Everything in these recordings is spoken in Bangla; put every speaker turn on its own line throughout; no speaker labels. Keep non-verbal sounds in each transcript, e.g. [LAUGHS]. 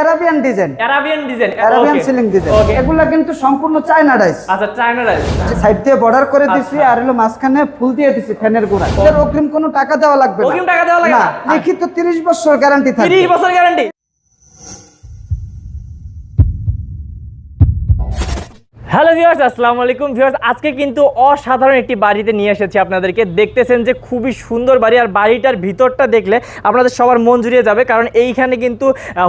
Arabian design
Arabian design
Arabian ceiling design এগুলা কিন্তু সম্পূর্ণ চায়না ডাইস
আচ্ছা চায়না ডাইস
সাইড দিয়ে বর্ডার করে দিছি
আচ্ছা।
আর হলো মাঝখানে ফুল দিয়ে দিছি ফ্যানের গোড়া। এর অগ্রিম কোনো টাকা দেওয়া লাগবে না।
অগ্রিম টাকা দেওয়া লাগবে
না
না?
লিখিত 30 বছর গ্যারান্টি থাকবে।
30 বছর গ্যারান্টি হ্যালো ভিউয়ার্স আসসালামু আলাইকুম ভিউয়ার্স আজকে কিন্তু অসাধারণ একটি বাড়িতে নিয়ে এসেছি আপনাদেরকে। দেখতেছেন যে খুবই সুন্দর বাড়ি আর বাড়িটার ভিতরটা দেখলে আপনাদের সবার মন জুড়িয়ে যাবে কারণ এইখানে কিন্তু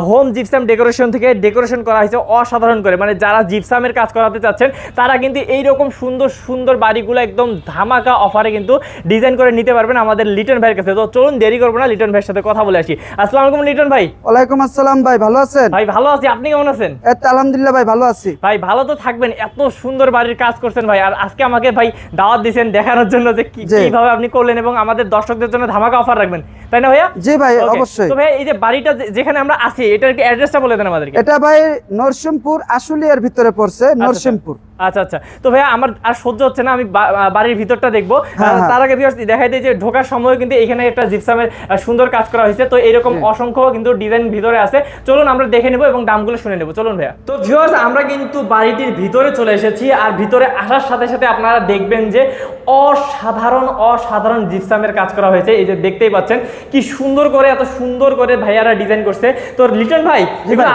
হোম জিপসাম ডেকোরেশন থেকে ডেকোরেশন করা হয়েছে অসাধারণ করে। মানে যারা জিপসামের কাজ করাতে চাচ্ছেন তারা কিন্তু এই রকম সুন্দর সুন্দর বাড়িগুলো একদম ধামাকা অফারে কিন্তু ডিজাইন করে নিতে পারবেন আমাদের লিটন ভাইয়ের কাছে। তো চলুন দেরি করব না লিটন ভাইয়ের সাথে কথা বলে আসি। আসসালামু আলাইকুম লিটন ভাই।
ওয়ালাইকুম আসসালাম ভাই ভালো আছেন?
ভাই ভালো আছি। আপনি কেমন আছেন?
এই তো আলহামদুলিল্লাহ ভাই ভালো আছি।
ভাই ভালো তো থাকবেন। এত সুন্দর বাড়ির কাজ করছেন ভাই। আর আজকে আমাকে ভাই দাওয়াত দিয়েছেন দেখানোর জন্য যে কীভাবে আপনি করলেন এবং আমাদের দর্শকদের জন্য ধামাকা অফার রাখবেন। তাই না ভাইয়া?
জি ভাই অবশ্যই।
তো ভাই এই যে বাড়িটা যেখানে আমরা আছি এটার কি অ্যাড্রেসটা বলে দেন আমাদেরকে।
এটা ভাই নরসিংপুর আশুলিয়ার ভিতরে পড়ছে নরসিংপুর।
আচ্ছা আচ্ছা। তো ভাইয়া আমার আর সহ্য হচ্ছে না আমি বাড়ির ভিতরটা দেখব।
হ্যাঁ, হ্যাঁ।
তার আগে দেখাই দিই যে ঢোকার সময় কিন্তু এখানে একটা জিপসামের সুন্দর কাজ করা হয়েছে। তো এরকম অসংখ্য কিন্তু ডিজাইন ভিতরে আছে। চলুন আমরা দেখে নেব এবং দামগুলো শুনে নেব। চলুন ভাইয়া। তো ভিউয়ার্স আমরা কিন্তু বাড়িটির ভিতরে চলে এসেছি। আর ভিতরে আসার সাথে সাথে আপনারা দেখবেন যে অসাধারণ অসাধারণ জিপসামের কাজ করা হয়েছে। এই যে দেখতেই পাচ্ছেন কি সুন্দর করে এত সুন্দর করে ভাইয়ারা ডিজাইন করছে। তো লিটন ভাই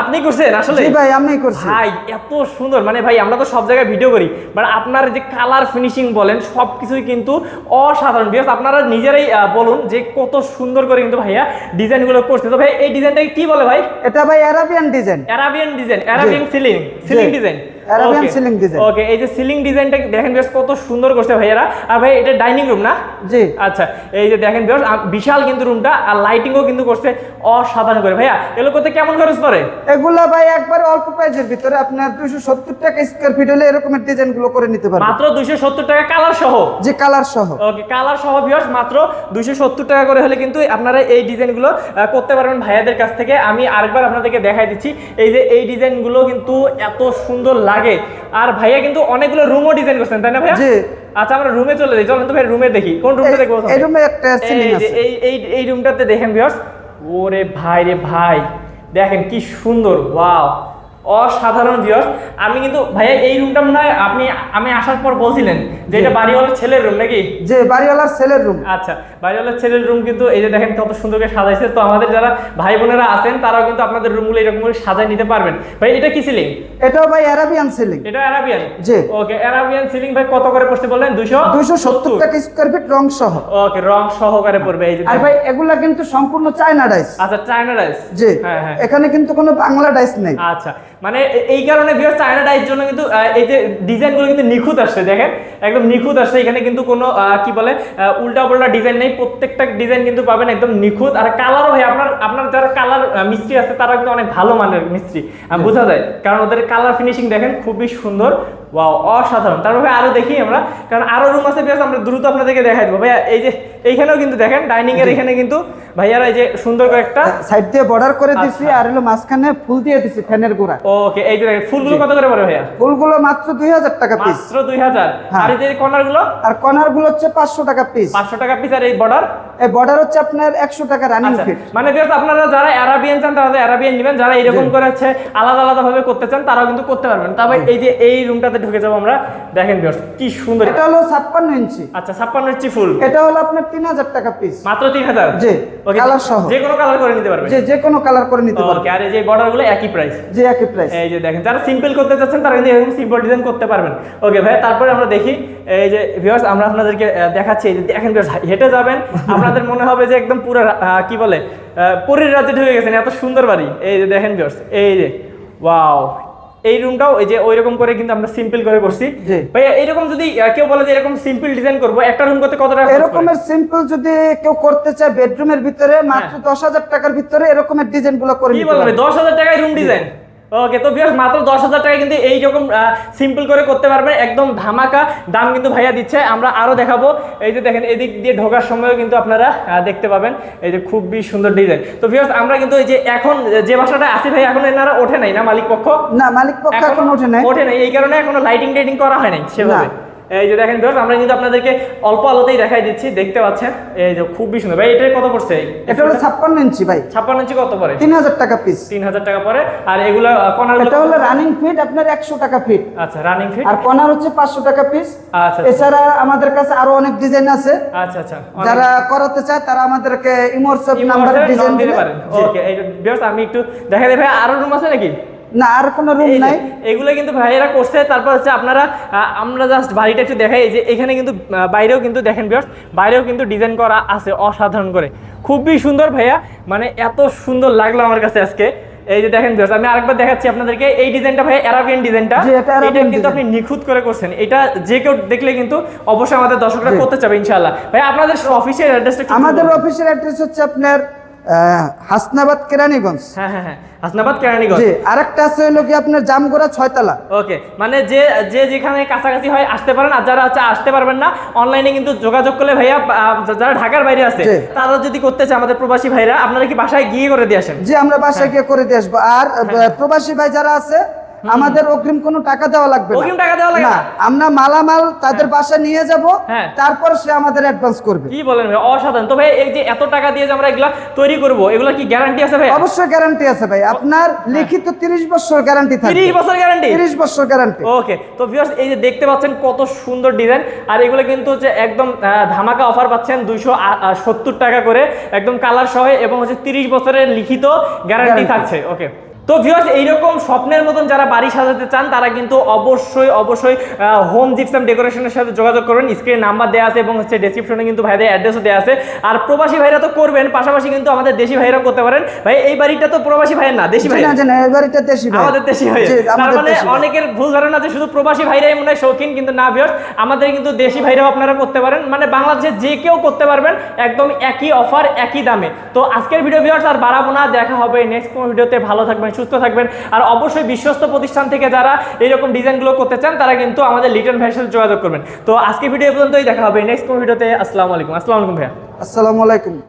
আপনি করছেন আসলে?
ভাই আমি করছি।
ভাই এত সুন্দর। মানে ভাই আমরা তো সব জায়গায় ভিডিও করি। বাট আপনার যে কালার ফিনিশিং বলেন সব কিছুই কিন্তু অসাধারণ। বিকজ আপনারা নিজেরাই বলুন যে কত সুন্দর করে কিন্তু ভাইয়া ডিজাইনগুলো করছে। তো ভাই এই ডিজাইনটাকে কি বলে ভাই?
এটা ভাই Arabian design
Arabian design Arabian ceiling ceiling design
Arabian ceiling design।
Okay এই যে সিলিং ডিজাইনটা দেখেন বেশ কত সুন্দর করছে ভাইয়ারা। আর ভাই এটা ডাইনিং রুম না?
জি।
আচ্ছা এই যে দেখেন বেশ বিশাল কিন্তু রুমটা আর লাইটিংও কিন্তু করছে অসাধারণ করে। ভাইয়া এগুলো করতে কেমন খরচ পড়ে?
এগুলা ভাই একবার অল্প প্রাইসের ভিতরে আপনার 270 টাকা স্কয়ার ফিট হলে এরকমের ডিজাইনগুলো করে নিতে পারবেন।
মাত্র দুইশো সত্তর টাকা কালার সহ?
যে কালার সহ।
ওকে কালার সহ ভিউয়ার্স মাত্র দুইশো সত্তর টাকা করে হলে কিন্তু আপনারা এই ডিজাইনগুলো আহ, করতে পারবেন ভাইয়াদের কাছ থেকে। আমি আরেকবার আপনাদেরকে দেখাই দিচ্ছি এই যে এই ডিজাইনগুলো কিন্তু এত সুন্দর লাগে। আর ভাইয়া কিন্তু অনেকগুলো রুমও ডিজাইন করছেন তাই না ভাইয়া?
জি।
আচ্ছা আমরা রুমে চলে যাই। চলেন তো ভাই রুমে দেখি। কোন রুমটা দেখব?
এই রুমে একটা সিলিং আছে।
এই এই এই রুমটাতে দেখেন ভিউয়ার্স ওরে ভাই রে ভাই। দেখেন কি সুন্দর ওয়াও অসাধারণ ভিউয়ার্স আমি কিন্তু ভাইয়া এই রুমটা মনে হয় আপনি আমি আসার পর বলছিলেন যে এটা বাড়িওয়ালার ছেলের রুম নাকি?
যে বাড়িওয়ালার সেলের রুম
আচ্ছা বাড়িওয়ালার ছেলের রুম কিন্তু এই যে দেখেন কত সুন্দর করে সাজাইছে। তো আমাদের যারা ভাই বোনেরা আছেন তারাও কিন্তু আপনাদের রুমগুলো এরকম করে সাজাই নিতে পারবেন। ভাই এটা কি সিলিং
এটাও ভাই অ্যারাবিয়ান সিলিং
এটা অ্যারাবিয়ান
জি।
ওকে অ্যারাবিয়ান সিলিং ভাই কত করে পড়ছে বললেন দুইশো?
270 টাকা স্কয়ার ফিট রং সহ।
ওকে রং সহকারে পড়বে এই যে
আর ভাই এগুলা কিন্তু সম্পূর্ণ চায়না ডাইস
আচ্ছা চায়না রাইস
জি।
হ্যাঁ হ্যাঁ।
এখানে কিন্তু কোনো বাংলা ডাইস নেই।
আচ্ছা মানে এই কারণে ভিউয়ার চায়না ডাইস জন্য কিন্তু এই যে ডিজাইনগুলো কিন্তু নিখুঁত আসছে দেখেন? একদম নিখুঁত আসছে। এখানে কিন্তু কোনো আহ, কি বলে উল্টা পাল্টা ডিজাইন নেই। প্রত্যেকটা ডিজাইন কিন্তু পাবেন একদম নিখুঁত। আর কালারও হয় আপনার আপনার যারা কালার মিস্ত্রি আছে তারা কিন্তু অনেক ভালো মানের মিস্ত্রি বোঝা যায়। কারণ ওদের কালার ফিনিশিং দেখেন খুবই সুন্দর। ওয়াও অসাধারণ। তারপর আরও দেখি আমরা কারণ আরও রুম আছে বেশ আমরা দ্রুত আপনাদেরকে দেখাই দেবো। ভাইয়া এই যে এইখানেও কিন্তু দেখেন ডাইনিং এর এখানে কিন্তু ভাইয়ারা এই যে সুন্দর করে একটা
সাইড দিয়ে বর্ডার করে দিছি। আর হলো মাঝখানে ফুল দিয়ে দিছি ফ্যানের গোড়া।
ওকে এই যে দেখেন, ফুলগুলো কত করে পড়ে ভাইয়া?
ফুলগুলো মাত্র দুই হাজার টাকা পিস
মাত্র দুই হাজার।
হ্যাঁ।
আর এই যে কর্নারগুলো
আর কর্নারগুলো হচ্ছে পাঁচশো টাকা পিস
পাঁচশো টাকা পিস আর এই বর্ডার
এই বর্ডার হচ্ছে আপনার একশো টাকা রানিং
আচ্ছা।
ফিট
মানে just আপনারা যারা অ্যারাবিয়ান চান তারা অ্যারাবিয়ান নেবেন যারা এরকম করে হচ্ছে আলাদা আলাদা ভাবে করতে চান তারাও কিন্তু করতে পারবেন। তবে এই যে এই রুমটাতে ঢুকে যাব আমরা। দেখেন viewers, কি সুন্দর।
এটা হলো ছাপ্পান্ন ইঞ্চি।
আচ্ছা ছাপ্পান্ন ইঞ্চি ফুল
এটা হলো আপনার তিন হাজার টাকা পিস
মাত্র তিন হাজার?
জি,
ওকে
colour সহ।
যে কোনো কালার করে নিতে পারবেন।
যে যে কোনো কালার করে নিতে পারবে
ওকে আর এই যে বর্ডারগুলো একই প্রাইস
যে একই প্রাইস
এই যে দেখেন যারা সিম্পল করতে চাচ্ছেন তারা কিন্তু এরকম সিম্পল ডিজাইন করতে পারবেন। ওকে ভাই তারপরে আমরা দেখি এই যে ভিউয়ার্স আমরা আপনাদেরকে দেখাচ্ছি এই যে দেখেন হেঁটে যাবেন। [LAUGHS] আপনাদের মনে হবে যে একদম পুরো কি বলে পরীর রাজ্যে ঢুকে গেছেন এত সুন্দর বাড়ি। এই যে দেখেন ভিউয়ার্স এই যে ওয়াও এই রুমটাও এই যে ওইরকম করে কিন্তু আমরা সিম্পল করে করছি।
ভাই
ভাইয়া এরকম যদি কেউ বলে যে এরকম সিম্পল ডিজাইন করব একটা রুম করতে কত টাকা?
এরকমের সিম্পল যদি কেউ করতে চায় বেডরুমের ভিতরে মাত্র দশ হাজার টাকার ভিতরে এরকমের ডিজাইনগুলো করে
হ্যাঁ।
নিতে পারবে।
দশ হাজার টাকায় রুম ডিজাইন ওকে তো ভিউয়ার্স মাত্র দশ হাজার টাকা কিন্তু এইরকম সিম্পল করে করতে পারবেন একদম ধামাকা দাম কিন্তু ভাইয়া দিচ্ছে। আমরা আরও দেখাবো। এই যে দেখেন এদিক দিয়ে ঢোকার সময়ও কিন্তু আপনারা দেখতে পাবেন। এই যে খুবই সুন্দর ডিজাইন তো ভিউয়ার্স আমরা কিন্তু এই যে এখন যে বাসাটা আছে ভাই এখন এনারা ওঠে নাই না মালিক পক্ষ?
না মালিক পক্ষ এখন ওঠে নাই।
ওঠে নাই এই কারণে এখনও লাইটিং টাইটিং করা হয় নাই সেভাবে। এই যে দেখেন ভিউয়ার্স আমরা কিন্তু আপনাদেরকে অল্প আলোতেই দেখাই দিচ্ছি। দেখতে পাচ্ছেন? এই যে খুবই সুন্দর ভাই এটার কত পড়ছে?
এটা হলো ছাপ্পান্ন ইঞ্চি ভাই।
ছাপ্পান্ন ইঞ্চি কত পড়ে?
তিন হাজার টাকা পিস
তিন হাজার টাকা পরে আর এগুলো কনারগুলো
এটা হলো রানিং ফিট আপনার একশো টাকা ফিট
আচ্ছা রানিং ফিট
আর কর্নার হচ্ছে পাঁচশো টাকা পিস
আচ্ছা
এছাড়া আমাদের কাছে আরও অনেক ডিজাইন আছে।
আচ্ছা আচ্ছা
যারা করাতে চায় তারা আমাদেরকে
এই
নাম্বারে ডিজাইন
দিতে পারেন। ওকে এই ভিউয়ার্স আমি একটু দেখা দেবে আরও রুম আছে নাকি?
না আর কোনো রুম নাই।
এগুলো কিন্তু ভাইয়েরা করছে। তারপর হচ্ছে আপনারা আমরা জাস্ট বাড়িটা একটু দেখাই। যে এখানে কিন্তু বাইরেও কিন্তু দেখেন বিয়ার্স বাইরেও কিন্তু ডিজাইন করা আছে অসাধারণ করে। খুবই সুন্দর ভাইয়া। মানে এত সুন্দর লাগল আমার কাছে আজকে। এই যে দেখেন viewers, আমি আরেকবার দেখাচ্ছি আপনাদেরকে। এই ডিজাইনটা ভাই অ্যারাবিয়ান ডিজাইনটা
এটা
কিন্তু আপনি নিখুঁত করে করছেন। এটা যে কেউ দেখলে কিন্তু অবশ্যই আমাদের দর্শকরা করতে চাবে ইনশাআল্লাহ। ভাই আপনাদের অফিসিয়াল অ্যাড্রেসটা
আমাদের অফিসের অ্যাড্রেস হচ্ছে আপনার হাসনাবাদ কেরানীগঞ্জ।
হ্যাঁ হ্যাঁ হ্যাঁ হাসনাবাদ কেরানীগঞ্জ।
জি আরেকটা আছে হলো কি আপনার জামগোড়া ছয়তলা।
ওকে মানে যে যে যেখানে কাছাকাছি হয় আসতে পারেন আর যারা আছে আসতে পারবেন না অনলাইনে কিন্তু যোগাযোগ করলে ভাইয়া যারা ঢাকার বাইরে আছে তারা যদি করতে চায় আমাদের প্রবাসী ভাইরা আপনারা কি বাসায় গিয়ে করে দিয়ে আসেন?
জি আমরা বাসায় গিয়ে করে দিয়ে আসব। আর প্রবাসী ভাই যারা আছে আমাদের অগ্রিম কোনো টাকা দেওয়া লাগবে।
অগ্রিম টাকা দেওয়া লাগে না?
আমরা মালামাল তাদের বাসায় নিয়ে যাব
হ্যাঁ।
তারপর সে আমাদের অ্যাডভান্স করবে।
কি বলেন ভাই? অসাধারণ। তো ভাই এই যে এত টাকা দিয়ে যে আমরা এগুলা তৈরি করব এগুলা কি গ্যারান্টি আছে ভাই?
অবশ্যই গ্যারান্টি আছে ভাই। আপনার লিখিত 30 বছর গ্যারান্টি থাকবে।
30 বছর গ্যারান্টি
30 বছর গ্যারান্টি
ওকে। তো ভিউয়ার্স এই যে দেখতে পাচ্ছেন কত সুন্দর ডিজাইন আর এগুলো কিন্তু হচ্ছে একদম ধামাকা অফার পাচ্ছেন দুইশো সত্তর টাকা করে। একদম কালার সহ এবং হচ্ছে তিরিশ বছরের লিখিত গ্যারান্টি থাকছে। ওকে। তো ভিউয়ার্স এইরকম স্বপ্নের মতন যারা বাড়ি সাজাতে চান তারা কিন্তু অবশ্যই অবশ্যই হোম জিপসাম ডেকোরেশনের সাথে যোগাযোগ করবেন স্ক্রিনে নাম্বার দেওয়া আছে এবং হচ্ছে ডেসক্রিপশনে কিন্তু ভাইদের অ্যাড্রেসও দেওয়া আছে। আর প্রবাসী ভাইরা তো করবেন পাশাপাশি কিন্তু আমাদের দেশি ভাইরাও করতে পারেন। ভাই এই বাড়িটা তো প্রবাসী ভাইয়ের না দেশি ভাই
না জানা এবারটা দেশি ভাই
আমাদের দেশি ভাই তার মানে অনেকের ভুল ধারণা যে শুধু প্রবাসী ভাইরাই মনে হয় শৌখিন কিন্তু না ভিউয়ার্স আমাদের কিন্তু দেশি ভাইরাও আপনারা করতে পারেন। মানে বাংলাদেশে যে কেউ করতে পারবেন একদম একই অফার একই দামে। তো আজকের ভিডিও ভিউয়ার্স আর বাড়াবো না দেখা হবে নেক্সট কোনো ভিডিওতে ভালো থাকবেন সুস্থ থাকবেন। আর অবশ্যই বিশ্বস্ত প্রতিষ্ঠান থেকে যারা এরকম ডিজাইনগুলো করতে চান, তারা কিন্তু আমাদের লিটন ভাইয়ের সাথে যোগাযোগ করবেন। তো আজকে ভিডিও পর্যন্তই, দেখা হবে নেক্সট কোনো ভিডিওতে। আসসালামু আলাইকুম। আসসালামু আলাইকুম ভাইয়া।
আসসালামু আলাইকুম।